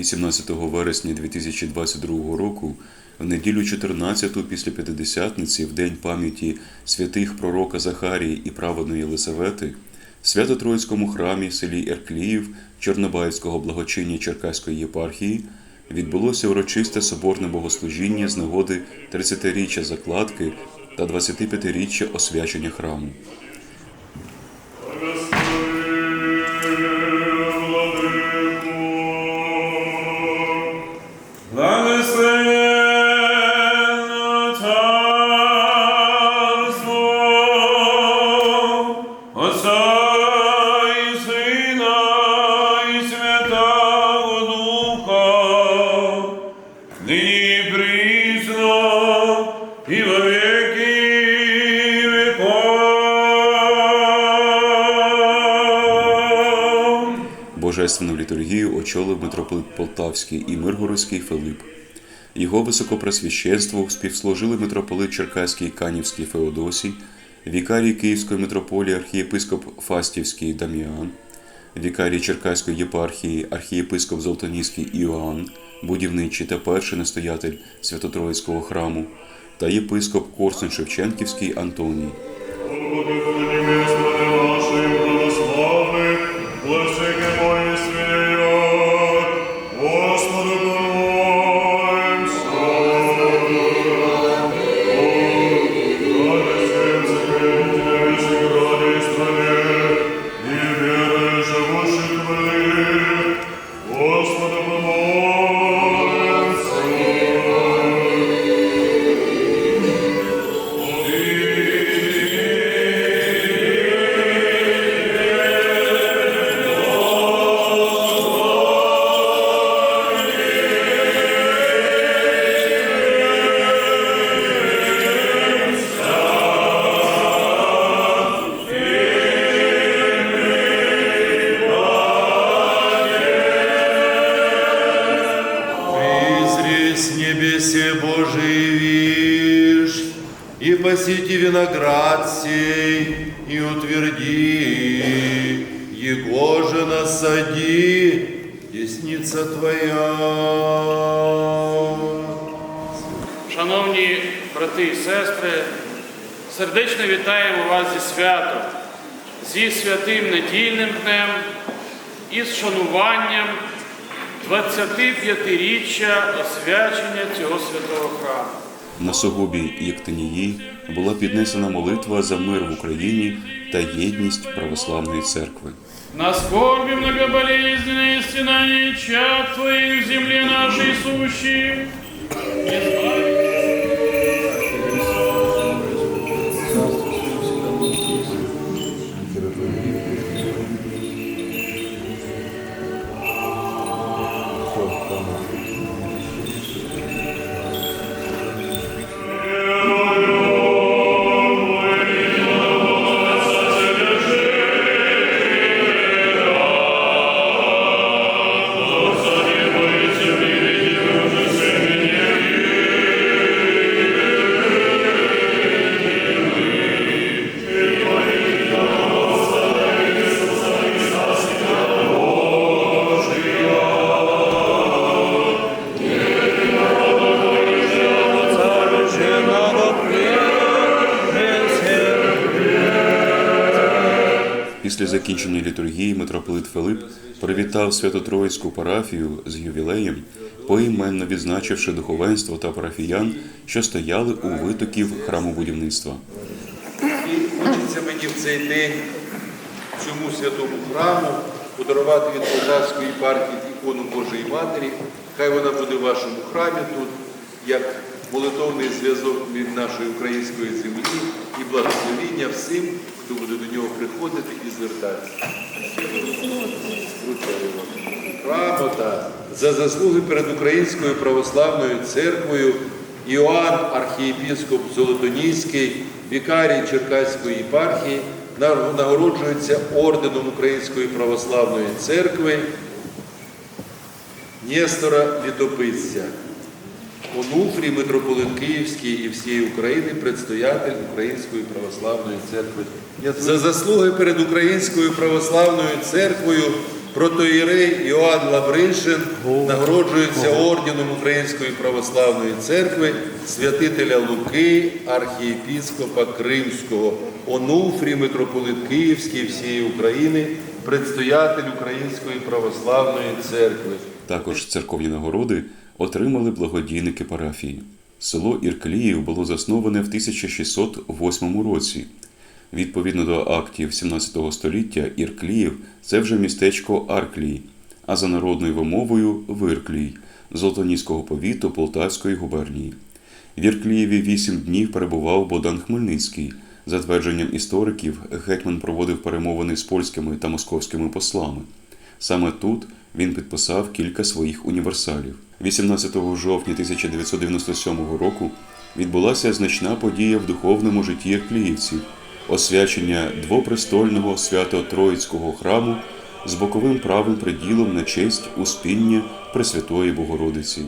18 вересня 2022 року, в неділю 14 після П'ятидесятниці, в день пам'яті святих пророка Захарії і праведної Єлисавети, в Свято-Троїцькому храмі в селі Еркліїв Чорнобаївського благочиння Черкаської єпархії відбулося урочисте соборне богослужіння з нагоди 30-річчя закладки та 25-річчя освячення храму. Божественну літургію очолив митрополит Полтавський і Миргородський Филип. Його високопресвященству співслужили митрополит Черкаський Канівський Феодосій, вікарій Київської митрополії архієпископ Фастівський Дам'ян, вікарій Черкаської єпархії архієпископ Золотоніський Іоанн, будівничий та перший настоятель Свято-Троїцького храму та єпископ Корсун Шевченківський Антоній. Senhor. И посети виноград сей, и утверди, его же насади, десница Твоя. Шановні брати і сестри, сердечно вітаємо вас зі святом, зі святим недільним днем і з шануванням 25-річчя освячення цього святого храму. На Согобі Єктинії була піднесена молитва за мир в Україні та єдність православної церкви. На скорбі многоболезненные стенания чад Твоих в нашої нашей Після закінчення літургії митрополит Филип привітав Свято-Троїцьку парафію з ювілеєм, поіменно відзначивши духовенство та парафіян, що стояли у витоків храмобудівництва. І хочеться мені в цей день цьому святому храму подарувати від Полтавської єпархії ікону Божої Матері. Хай вона буде в вашому храмі тут, як молитовний зв'язок від нашої української землі і благословіння всім, хто буде до нього приходити і звертатися. Вручаємо та за заслуги перед Українською православною церквою Іоанн, архієпископ Золотоніський, вікарій Черкаської єпархії, нагороджується орденом Української православної церкви Нестора Літописця. Онуфрій, митрополит Київський і всієї України, предстоятель Української православної церкви. За заслуги перед Українською православною церквою Протоїрей Іоанн Лавриншин нагороджується орденом Української православної церкви святителя Луки, архієпіскопа Кримського, Онуфрій, митрополит Київський всієї України, предстоятель Української православної церкви. Також церковні нагороди отримали благодійники парафії. Село Іркліїв було засноване в 1608 році. Відповідно до актів 17 століття, Іркліїв це вже містечко Арклій, а за народною вимовою Вирклій Золотоніського повіту Полтавської губернії. В Ірклієві вісім днів перебував Богдан Хмельницький. За твердженням істориків, гетьман проводив перемовини з польськими та московськими послами. Саме тут він підписав кілька своїх універсалів. 18 жовтня 1997 року відбулася значна подія в духовному житті Іркліївців – освячення двопрестольного свято-троїцького храму з боковим правим приділом на честь Успіння Пресвятої Богородиці.